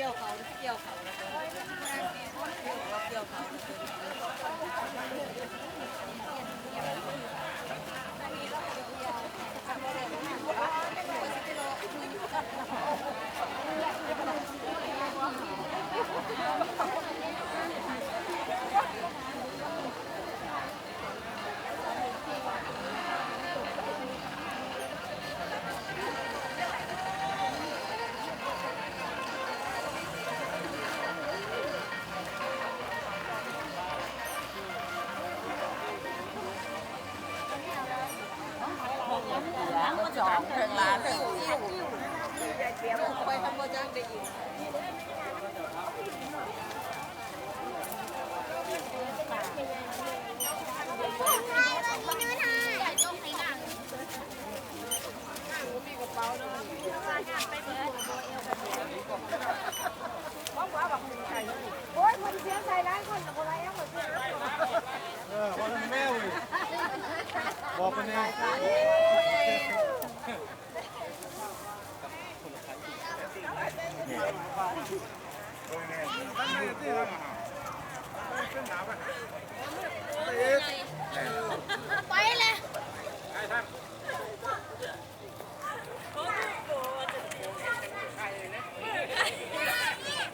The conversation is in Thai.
เกี่ยวเขาเกี่ยวเขาเกี่ยวเขา ล้างก็จองถึงร้านถึงที่อยู่ไปทำโปรเจกต์ได้อีกโอ้ยคนเสียใจร้ายคนกับคนไรเอาหมดเลยเออว่าแม่เว้ยบอกเป็นไ好的好的